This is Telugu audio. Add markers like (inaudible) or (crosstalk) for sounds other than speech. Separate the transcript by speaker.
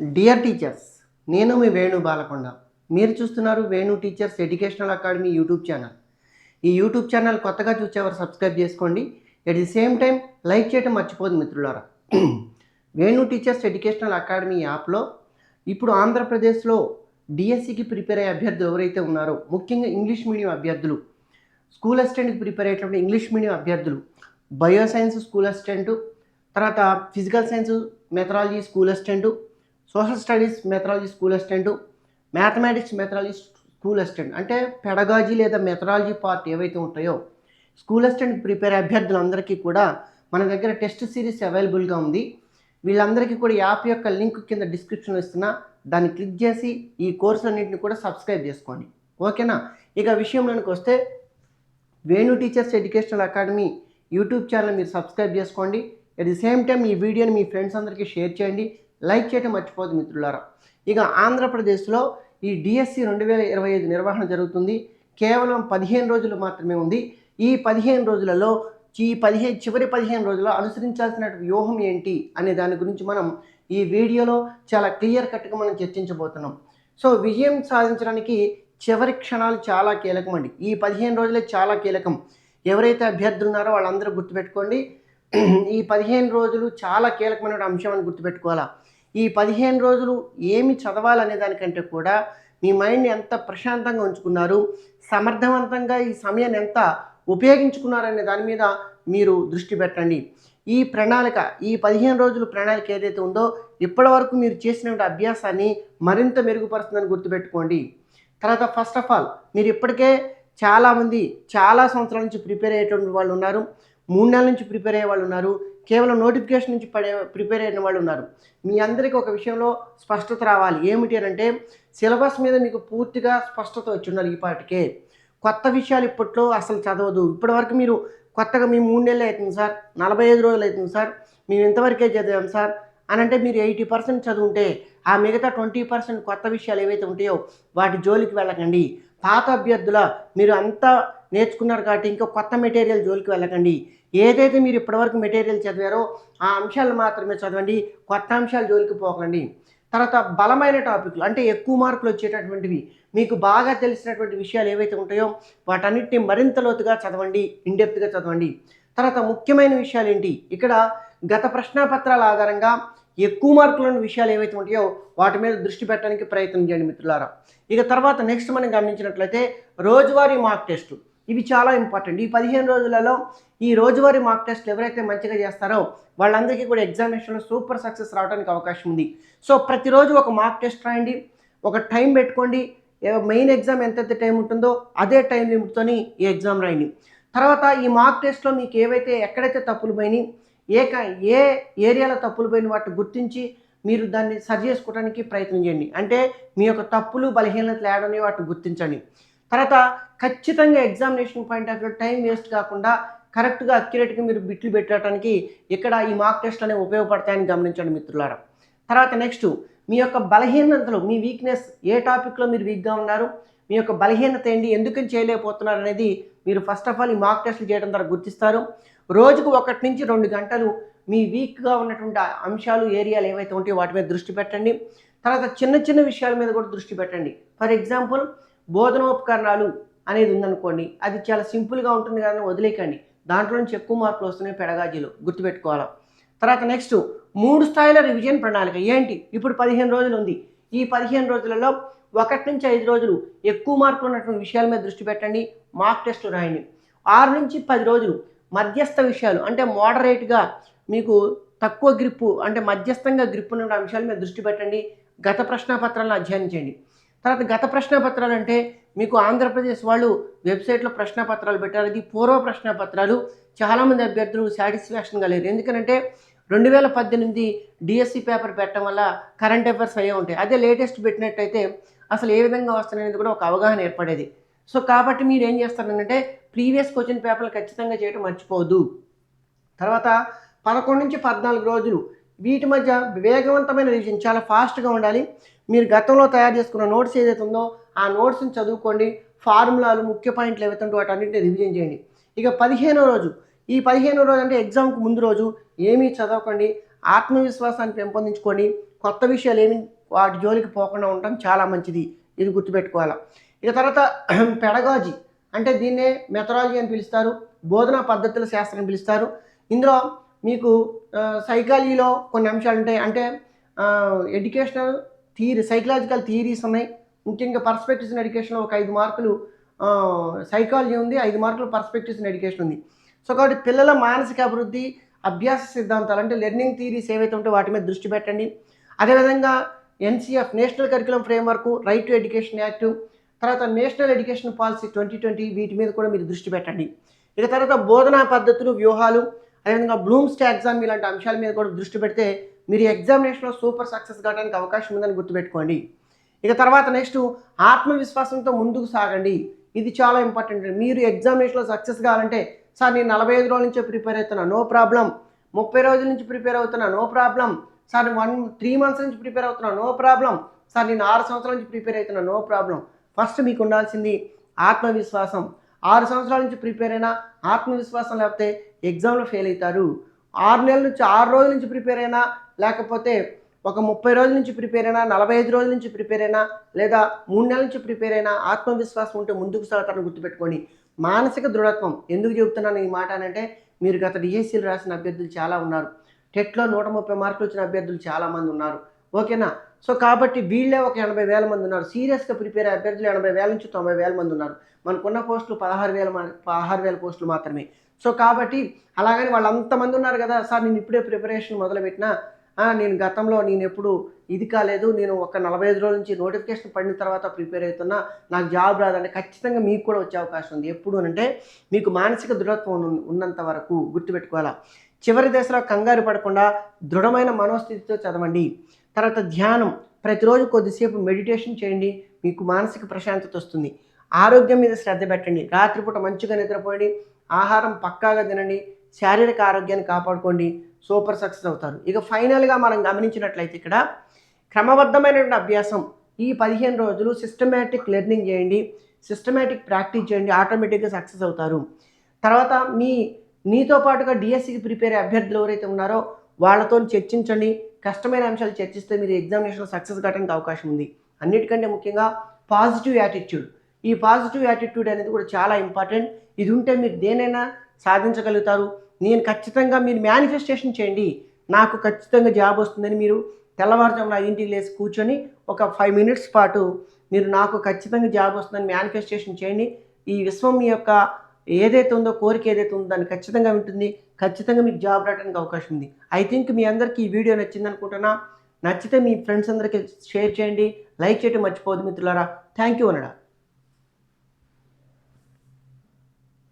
Speaker 1: డియర్ టీచర్స్ నేను మీ వేణు బాలకొండ. మీరు చూస్తున్నారు Venu teachers educational academy YouTube channel ఈ యూట్యూబ్ ఛానల్ కొత్తగా చూసేవారు సబ్స్క్రైబ్ చేసుకోండి. At the same time like చేయడం మర్చిపోదు మిత్రులారా. వేణు టీచర్స్ ఎడ్యుకేషనల్ అకాడమీ యాప్లో ఇప్పుడు ఆంధ్రప్రదేశ్లో డిఎస్సికి ప్రిపేర్ అయ్యే అభ్యర్థులు ఎవరైతే ఉన్నారో ముఖ్యంగా ఇంగ్లీష్ మీడియం అభ్యర్థులు స్కూల్ అసిస్టెంట్కి ప్రిపేర్ అయ్యేటప్పుడు ఇంగ్లీష్ మీడియం అభ్యర్థులు బయో సైన్స్ స్కూల్ అసిస్టెంటు తర్వాత physical science methodology school assistant social studies methodology school assistant mathematics methodology school assistant అంటే పెడగాజీ లేదా మెథడాలజీ పార్ట్ ఏవైతే ఉంటాయో స్కూల్ అసిస్టెంట్ ప్రిపేర్ అభ్యర్థులందరికీ కూడా మన దగ్గర టెస్ట్ సిరీస్ అవైలబుల్గా ఉంది. వీళ్ళందరికీ కూడా యాప్ యొక్క లింక్ కింద డిస్క్రిప్షన్ ఇస్తున్నా. దాన్ని క్లిక్ చేసి ఈ కోర్సులన్నింటిని కూడా సబ్స్క్రైబ్ చేసుకోండి. ఓకేనా? ఇక విషయంలోనికి వస్తే Venu teachers educational academy YouTube channel మీరు సబ్స్క్రైబ్ చేసుకోండి. అట్ ది సేమ్ టైం ఈ వీడియోని మీ ఫ్రెండ్స్ అందరికీ షేర్ చేయండి. లైక్ చేయటం మర్చిపోదు మిత్రులారా. ఇక ఆంధ్రప్రదేశ్లో ఈ డిఎస్సి రెండు వేల ఇరవై ఐదు నిర్వహణ జరుగుతుంది. కేవలం పదిహేను రోజులు మాత్రమే ఉంది. ఈ పదిహేను రోజులలో ఈ పదిహేను చివరి పదిహేను రోజుల్లో అనుసరించాల్సిన వ్యూహం ఏంటి అనే దాని గురించి మనం ఈ వీడియోలో చాలా క్లియర్ కట్గా మనం చర్చించబోతున్నాం. సో విజయం సాధించడానికి చివరి క్షణాలు చాలా కీలకం అండి ఈ పదిహేను రోజులే చాలా కీలకం. ఎవరైతే అభ్యర్థులు ఉన్నారో వాళ్ళందరూ గుర్తుపెట్టుకోండి. ఈ పదిహేను రోజులు చాలా కీలకమైన అంశం అని గుర్తుపెట్టుకోవాలా. ఈ పదిహేను రోజులు ఏమి చదవాలనే దానికంటే కూడా మీ మైండ్ని ఎంత ప్రశాంతంగా ఉంచుకున్నారు సమర్థవంతంగా ఈ సమయాన్ని ఎంత ఉపయోగించుకున్నారనే దాని మీద మీరు దృష్టి పెట్టండి. ఈ ప్రణాళిక ఈ పదిహేను రోజుల ప్రణాళిక ఏదైతే ఉందో ఇప్పటి వరకు మీరు చేసినటువంటి అభ్యాసాన్ని మరింత మెరుగుపరుస్తుందని గుర్తుపెట్టుకోండి. తర్వాత ఫస్ట్ ఆఫ్ ఆల్ మీరు ఇప్పటికే చాలామంది చాలా సంవత్సరాల నుంచి ప్రిపేర్ అయ్యేటువంటి వాళ్ళు ఉన్నారు. మూడు నెలల నుంచి ప్రిపేర్ అయ్యే వాళ్ళు ఉన్నారు. కేవలం నోటిఫికేషన్ నుంచి పడే ప్రిపేర్ అయిన వాళ్ళు ఉన్నారు. మీ అందరికీ ఒక విషయంలో స్పష్టత రావాలి. ఏమిటి అని అంటే సిలబస్ మీద మీకు పూర్తిగా స్పష్టత వచ్చి ఉండాలి ఈ పాటికే. కొత్త విషయాలు ఇప్పట్లో అసలు చదవదు. ఇప్పటివరకు మీరు కొత్తగా మీ మూడు నెలలు అవుతుంది సార్ నలభై ఐదు రోజులు అవుతుంది సార్ మేము ఇంతవరకే చదివాం సార్ అని అంటే మీరు ఎయిటీ పర్సెంట్ చదువుంటే ఆ మిగతా ట్వంటీ పర్సెంట్ కొత్త విషయాలు ఏవైతే ఉంటాయో వాటి జోలికి వెళ్ళకండి. పాత అభ్యర్థుల మీరు అంతా నేర్చుకున్నారు కాబట్టి ఇంకా కొత్త మెటీరియల్ జోలికి వెళ్ళకండి. ఏదైతే మీరు ఇప్పటివరకు మెటీరియల్ చదివారో ఆ అంశాలు మాత్రమే చదవండి. కొత్త అంశాలు జోలికి పోకండి. తర్వాత బలమైన టాపిక్లు అంటే ఎక్కువ మార్కులు వచ్చేటటువంటివి మీకు బాగా తెలిసినటువంటి విషయాలు ఏవైతే ఉంటాయో వాటన్నిటిని మరింత లోతుగా చదవండి. ఇండెప్త్గా చదవండి. తర్వాత ముఖ్యమైన విషయాలు ఏంటి? ఇక్కడ గత ప్రశ్నాపత్రాల ఆధారంగా ఎక్కువ మార్కులు ఉన్న విషయాలు ఏవైతే ఉంటాయో వాటి మీద దృష్టి పెట్టడానికి ప్రయత్నం చేయండి మిత్రులారా. ఇక తర్వాత నెక్స్ట్ మనం గమనించినట్లయితే రోజువారీ మార్క్ టెస్టులు ఇవి చాలా ఇంపార్టెంట్ ఈ పదిహేను రోజులలో ఈ రోజువారీ మార్క్ టెస్ట్ ఎవరైతే మంచిగా చేస్తారో వాళ్ళందరికీ కూడా ఎగ్జామినేషన్లో సూపర్ సక్సెస్ రావడానికి అవకాశం ఉంది. సో ప్రతిరోజు ఒక మార్క్ టెస్ట్ రాయండి. ఒక టైం పెట్టుకోండి. మెయిన్ ఎగ్జామ్ ఎంతైతే టైం ఉంటుందో అదే టైం లిమిట్తోని ఈ ఎగ్జామ్ రాయండి. తర్వాత ఈ మార్క్ టెస్ట్లో మీకు ఏవైతే ఎక్కడైతే తప్పులు పోయినాయి ఏ ఏ ఏరియాలో తప్పులు పోయిన వాటిని గుర్తించి మీరు దాన్ని సరి చేసుకోవడానికి ప్రయత్నం చేయండి. అంటే మీ యొక్క తప్పులు బలహీనతలు ఏడని వాటిని గుర్తించండి. తర్వాత ఖచ్చితంగా examination point of view time waste కాకుండా కరెక్ట్గా అక్యురేట్గా మీరు బిట్లు పెట్టడానికి ఇక్కడ ఈ మార్క్ టెస్ట్ అనేవి ఉపయోగపడతాయని గమనించండి మిత్రులారా. తర్వాత నెక్స్ట్ మీ యొక్క బలహీనతలు మీ వీక్నెస్ ఏ టాపిక్లో మీరు వీక్గా ఉన్నారు మీ యొక్క బలహీనత ఏంటి ఎందుకని చేయలేకపోతున్నారు అనేది మీరు ఫస్ట్ ఆఫ్ ఆల్ ఈ మార్క్ టెస్ట్లు చేయడం ద్వారా గుర్తిస్తారు. రోజుకు ఒకటి నుంచి రెండు గంటలు మీ వీక్గా ఉన్నటువంటి అంశాలు ఏరియాలు ఏవైతే ఉంటాయో వాటి మీద దృష్టి పెట్టండి. తర్వాత చిన్న చిన్న విషయాల మీద కూడా దృష్టి పెట్టండి. ఫర్ ఎగ్జాంపుల్ బోధనోపకరణాలు అనేది ఉందనుకోండి అది చాలా సింపుల్గా ఉంటుంది కానీ వదిలేకండి దాంట్లో నుంచి ఎక్కువ మార్కులు వస్తున్నాయి పెడగాజీలో గుర్తుపెట్టుకోవాలి? తర్వాత నెక్స్ట్ మూడు స్థాయిల రివిజన్ ప్రణాళిక. ఏంటి? ఇప్పుడు పదిహేను రోజులు ఉంది. ఈ పదిహేను రోజులలో ఒకటి నుంచి ఐదు రోజులు ఎక్కువ మార్కులు ఉన్నటువంటి విషయాల మీద దృష్టి పెట్టండి మార్క్ టెస్ట్ రాయండి. ఆరు నుంచి పది రోజులు మధ్యస్థ విషయాలు అంటే మోడరేట్గా మీకు తక్కువ గ్రిప్పు అంటే మధ్యస్థంగా గ్రిప్ ఉన్న అంశాల మీద దృష్టి పెట్టండి. గత ప్రశ్నపత్రాలను అధ్యయనం చేయండి. తర్వాత గత ప్రశ్నపత్రాలు అంటే మీకు ఆంధ్రప్రదేశ్ వాళ్ళు వెబ్సైట్లో ప్రశ్నపత్రాలు పెట్టారు ఇది పూర్వ ప్రశ్నపత్రాలు చాలామంది అభ్యర్థులు సాటిస్ఫాక్షన్గా లేరు. ఎందుకంటే రెండు వేల పద్దెనిమిది డిఎస్సి పేపర్ పెట్టడం వల్ల కరెంట్ అఫైర్స్ అయ్యే ఉంటాయి. అదే లేటెస్ట్ పెట్టినట్టయితే అసలు ఏ విధంగా వస్తున్నాయనేది కూడా ఒక అవగాహన ఏర్పడేది. సో కాబట్టి మీరు ఏం చేస్తారంటే ప్రీవియస్ క్వశ్చన్ పేపర్లు ఖచ్చితంగా చేయడం మర్చిపోవద్దు. తర్వాత పదకొండు నుంచి పద్నాలుగు రోజులు వీటి మధ్య వేగవంతమైన రివిజన్ చాలా ఫాస్ట్గా ఉండాలి. మీరు గతంలో తయారు చేసుకున్న నోట్స్ ఏదైతే ఉందో ఆ నోట్స్ని చదువుకోండి. ఫార్ములాలు ముఖ్య పాయింట్లు ఏవైతే ఉంటే వాటన్నింటినీ రివిజన్ చేయండి. ఇక పదిహేనో రోజు ఈ పదిహేనో రోజు అంటే ఎగ్జామ్కి ముందు రోజు ఏమీ చదవకండి. ఆత్మవిశ్వాసాన్ని పెంపొందించుకోండి. కొత్త విషయాలు ఏమి వాటి జోలికి పోకుండా ఉండటం చాలా మంచిది. ఇది గుర్తుపెట్టుకోవాలి. ఇక తర్వాత (clears throat) పెడగాజీ అంటే దీన్నే మెథడాలజీ అని పిలుస్తారు. బోధనా పద్ధతుల శాస్త్రం పిలుస్తారు. ఇందులో మీకు సైకాలజీలో కొన్ని అంశాలు ఉంటాయి. అంటే ఎడ్యుకేషనల్ థియరీ సైకలాజికల్ థియరీస్ ఉన్నాయి. ముఖ్యంగా పర్స్పెక్టివ్స్ ఇన్ ఎడ్యుకేషన్లో ఒక ఐదు మార్కులు సైకాలజీ ఉంది. ఐదు మార్కులు పర్స్పెక్టివ్స్ ఇన్ ఎడ్యుకేషన్ ఉంది. సో కాబట్టి పిల్లల మానసిక అభివృద్ధి అభ్యాస సిద్ధాంతాలు అంటే లెర్నింగ్ థియరీస్ ఏవైతే ఉంటే వాటి మీద దృష్టి పెట్టండి. అదేవిధంగా NCF national curriculum framework right to education act తర్వాత national education policy twenty twenty వీటి మీద కూడా మీరు దృష్టి పెట్టండి. ఇక తర్వాత బోధనా పద్ధతులు వ్యూహాలు అదేవిధంగా బ్లూమ్స్ ఎగ్జామ్ ఇలాంటి అంశాల మీద కూడా దృష్టి పెడితే మీరు ఎగ్జామినేషన్లో సూపర్ సక్సెస్ కావడానికి అవకాశం ఉందని గుర్తుపెట్టుకోండి. ఇక తర్వాత నెక్స్ట్ ఆత్మవిశ్వాసంతో ముందుకు సాగండి. ఇది చాలా ఇంపార్టెంట్ మీరు ఎగ్జామినేషన్లో సక్సెస్ కావాలంటే సార్ నేను నలభై ఐదు రోజుల నుంచే ప్రిపేర్ అవుతున్నా నో ప్రాబ్లం ముప్పై రోజుల నుంచి ప్రిపేర్ అవుతున్నా no problem sir one three months నుంచి ప్రిపేర్ అవుతున్నా నో ప్రాబ్లం సార్ నేను ఆరు సంవత్సరాల నుంచి ప్రిపేర్ అవుతున్నా నో ప్రాబ్లం ఫస్ట్ మీకు ఉండాల్సింది ఆత్మవిశ్వాసం. ఆరు సంవత్సరాల నుంచి ప్రిపేర్ అయినా ఆత్మవిశ్వాసం లేకపోతే ఎగ్జామ్లో ఫెయిల్ అవుతారు. ఆరు నెలల నుంచి ఆరు రోజుల నుంచి ప్రిపేర్ అయినా లేకపోతే ఒక ముప్పై రోజుల నుంచి ప్రిపేర్ అయినా నలభై ఐదు రోజుల నుంచి ప్రిపేర్ అయినా లేదా మూడు నెలల నుంచి ప్రిపేర్ అయినా ఆత్మవిశ్వాసం ఉంటే ముందుకు సాగుతారని గుర్తుపెట్టుకోండి. మానసిక దృఢత్వం. ఎందుకు చెబుతున్నాను ఈ మాట అంటే మీరు గత డిఎస్సీలు రాసిన అభ్యర్థులు చాలా ఉన్నారు. టెట్లో నూట ముప్పై మార్కులు వచ్చిన అభ్యర్థులు చాలామంది ఉన్నారు. ఓకేనా? సో కాబట్టి వీళ్ళే ఒక ఎనభై వేల మంది ఉన్నారు. సీరియస్గా ప్రిపేర్ అయ్యే అభ్యర్థులు ఎనభై వేల నుంచి తొంభై వేల మంది ఉన్నారు. మనకున్న పోస్టులు పదహారు వేల పదహారు వేల పోస్టులు మాత్రమే. సో కాబట్టి అలాగని వాళ్ళు అంతమంది ఉన్నారు కదా సార్ నేను ఇప్పుడే ప్రిపరేషన్ మొదలుపెట్టినా నేను గతంలో నేను ఎప్పుడు ఇది కాలేదు నేను ఒక నలభై ఐదు రోజుల నుంచి నోటిఫికేషన్ పడిన తర్వాత ప్రిపేర్ అవుతున్నా నాకు జాబ్ రాదంటే ఖచ్చితంగా మీకు కూడా వచ్చే అవకాశం ఉంది. ఎప్పుడు అంటే మీకు మానసిక దృఢత్వం ఉన్నంత వరకు గుర్తుపెట్టుకోవాలా. చివరి దశలో కంగారు పడకుండా దృఢమైన మనోస్థితితో చదవండి. తర్వాత ధ్యానం. ప్రతిరోజు కొద్దిసేపు మెడిటేషన్ చేయండి. మీకు మానసిక ప్రశాంతత వస్తుంది. ఆరోగ్యం మీద శ్రద్ధ పెట్టండి. రాత్రిపూట మంచిగా నిద్రపోయండి. ఆహారం పక్కాగా తినండి. శారీరక ఆరోగ్యాన్ని కాపాడుకోండి. సూపర్ సక్సెస్ అవుతారు. ఇక ఫైనల్గా మనం గమనించినట్లయితే ఇక్కడ క్రమబద్ధమైనటువంటి అభ్యాసం. ఈ పదిహేను రోజులు సిస్టమేటిక్ లెర్నింగ్ చేయండి. సిస్టమేటిక్ ప్రాక్టీస్ చేయండి. ఆటోమేటిక్గా సక్సెస్ అవుతారు. తర్వాత మీ నీతో పాటుగా డిఎస్సికి ప్రిపేర్ అభ్యర్థులు ఎవరైతే ఉన్నారో వాళ్ళతో చర్చించండి. కష్టమైన అంశాలు చర్చిస్తే మీరు ఎగ్జామినేషన్లో సక్సెస్ కావడానికి అవకాశం ఉంది. అన్నిటికంటే ముఖ్యంగా పాజిటివ్ యాటిట్యూడ్ ఈ పాజిటివ్ యాటిట్యూడ్ అనేది కూడా చాలా ఇంపార్టెంట్ ఇది ఉంటే మీరు దేనైనా సాధించగలుగుతారు. నేను ఖచ్చితంగా మీరు మేనిఫెస్టేషన్ చేయండి. నాకు ఖచ్చితంగా జాబ్ వస్తుందని మీరు తెల్లవారుజామున ఐదింటికి లేసి కూర్చొని ఒక ఫైవ్ మినిట్స్ పాటు మీరు నాకు ఖచ్చితంగా జాబ్ వస్తుందని మేనిఫెస్టేషన్ చేయండి. ఈ విశ్వం యొక్క ఏదైతే ఉందో కోరిక ఏదైతే ఉందో దాన్ని ఖచ్చితంగా ఉంటుంది ఖచ్చితంగా మీకు జాబ్ రావడానికి అవకాశం ఉంది. ఐ థింక్ మీ అందరికీ ఈ వీడియో నచ్చింది అనుకుంటున్నా. నచ్చితే మీ ఫ్రెండ్స్ అందరికీ షేర్ చేయండి. లైక్ చేయడం మర్చిపోదు మిత్రులారా. Thank you అనడా.